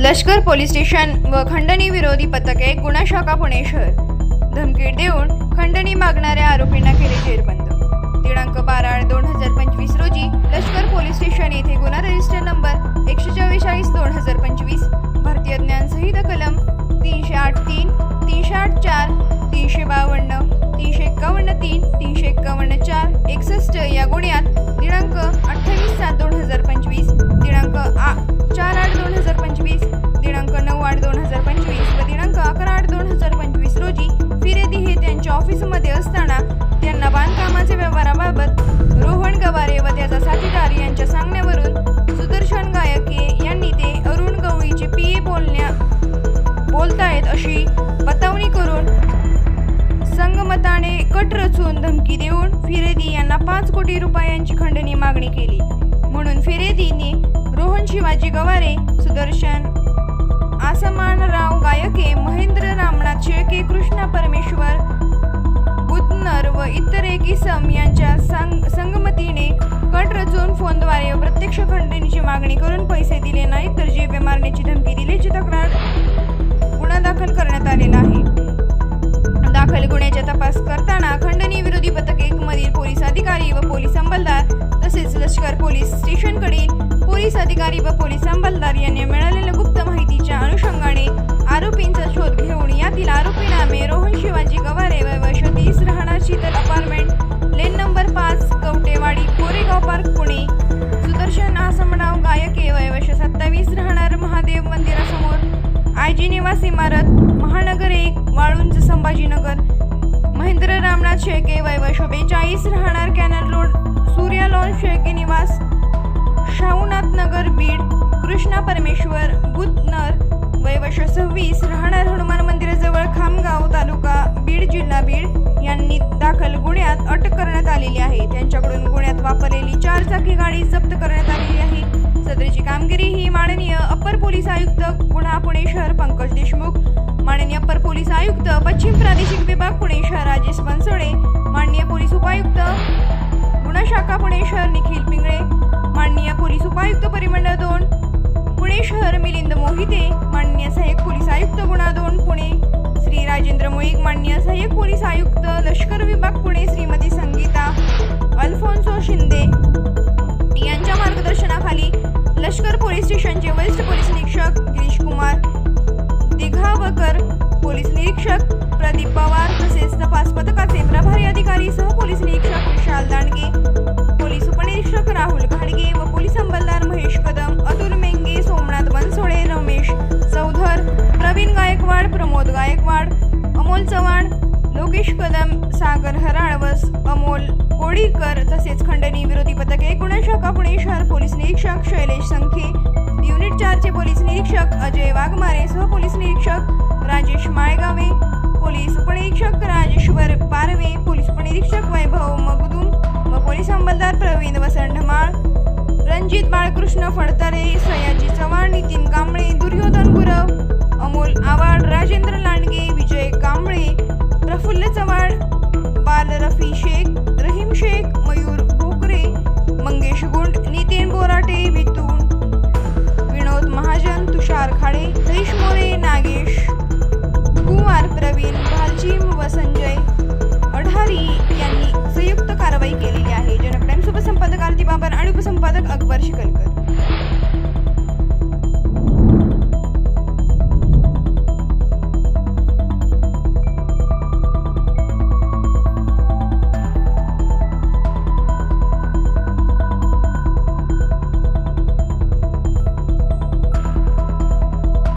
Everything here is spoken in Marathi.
लष्कर पोलीस स्टेशन व खंडणी विरोधी पथके गुन्हा शाखा पुणे शहर. धमकी देऊन खंडणी मागणाऱ्या आरोपींना केले जेरबंद. दिनांक बारा आठ दोन हजार पंचवीस रोजी लष्कर पोलीस स्टेशन येथे गुन्हा रजिस्टर नंबर एकशे चव्वेचाळीस दोन हजार पंचवीस भारतीय ज्ञान संहिता कलम तीनशे आठ तीन तीनशे आठ चार तीनशे बावन्न तीनशे एक्कावन्न तीन असताना त्यांना बांधकामाच्या व्यवहाराबाबत रोहन गवारे व त्याचा साथीदार यांच्या सांगण्यावरून सुदर्शन गायके यांनी ते अरुण गवळीचे पी ए बोलण्या बोलतायत अशी बतावणी करून संगमताने कट रचून धमकी देऊन फिरेदी यांना पाच कोटी रुपयांची खंडणी मागणी केली. म्हणून फिरेदीने रोहन शिवाजी गवारे सुदर्शन आसमानराव गायके मह प्रत्यक्ष खंडणीची मागणी करून पैसे दिले नाहीत तर जीवे मारण्याची धमकी दिल्याची तक्रार गुन्हा दाखल करण्यात आलेला आहे. दाखल गुन्ह्याचा तपास करताना खंडणी विरोधी पथक एक मधील पोलीस अधिकारी व पोलीस अंमलदार तसेच लष्कर पोलीस स्टेशनकडील पोलीस अधिकारी व पोलीस अंमलदार यांनी मिळालेल्या गुप्त माहितीच्या अनुषंगाने आरोपींचा शोध आयजी निवास इमारत महानगर एक वाळुंज संभाजीनगर. महेंद्र रामनाथ शेळके वय वर्ष बेचाळीस राहणार canal road Surya lawn Shelke निवास. शाहूनाथ नगर बीड कृष्णा परमेश्वर बुधनर वय सव्वीस राहणार हनुमान मंदिराजवळ खामगाव तालुका बीड जिल्हा बीड. यांनी दाखल गुन्ह्यात अटक करण्यात आलेली आहे. त्यांच्याकडून गुन्ह्यात वापरलेली चार चाकी गाडी जप्त करण्यात सदरीची कामगिरी ही माननीय अप्पर पोलीस आयुक्त गुन्हा पुणे शहर पंकज देशमुख. माननीय अप्पर पोलीस आयुक्त पश्चिम प्रादेशिक विभाग पुणे शहर राजेश बनसोडे. माननीय पोलीस उपायुक्त गुन्हा शाखा पुणे शहर निखिल पिंगळे. माननीय पोलीस उपायुक्त परिमंडळ दोन पुणे शहर मिलिंद मोहिते. माननीय सहाय्यक पोलीस आयुक्त गुन्हा दोन पुणे श्री राजेंद्र मोईक. माननीय सहाय्यक पोलीस आयुक्त लष्कर विभाग पुणे श्रीमती संगीता अल्फोन्सो शिंदे. यांच्या मार्गदर्शनाखाली लष्कर पोलीस स्टेशनचे वरिष्ठ पोलीस निरीक्षक गिरीश कुमार दिघावकर पोलीस निरीक्षक प्रदीप पवार तसेच तपास पथकाचे प्रभारी अधिकारी सह पोलीस निरीक्षक विशाल दांडगे पोलीस उपनिरीक्षक राहुल घाडगे व पोलीस अंमलदार महेश कदम अतुल मेंगे सोमनाथ बनसोडे रमेश चौधर प्रवीण गायकवाड प्रमोद गायकवाड अमोल चव्हाण लोकेश कदम सागर हराळवस अमोल कोडीकर तसेच खंडणी विरोधी पथके गुन्हा शाखा पुणे शहर पोलीस वाघमारे सहपोलीस निरीक्षक राजेश माळगावे पोलीस उपनिरीक्षक राजेश्वर पारवे पोलीस उपनिरीक्षक वैभव मगदूम व पोलीस अंमलदार प्रवीण वसंत ढमाळ रणजित बाळकृष्ण फडतरे संजय अढारी यांनी संयुक्त कारवाई केलेली आहे. जनक टाइम्स उपसंपादक आरती बाबर आणि उपसंपादक अकबर शिकलकर.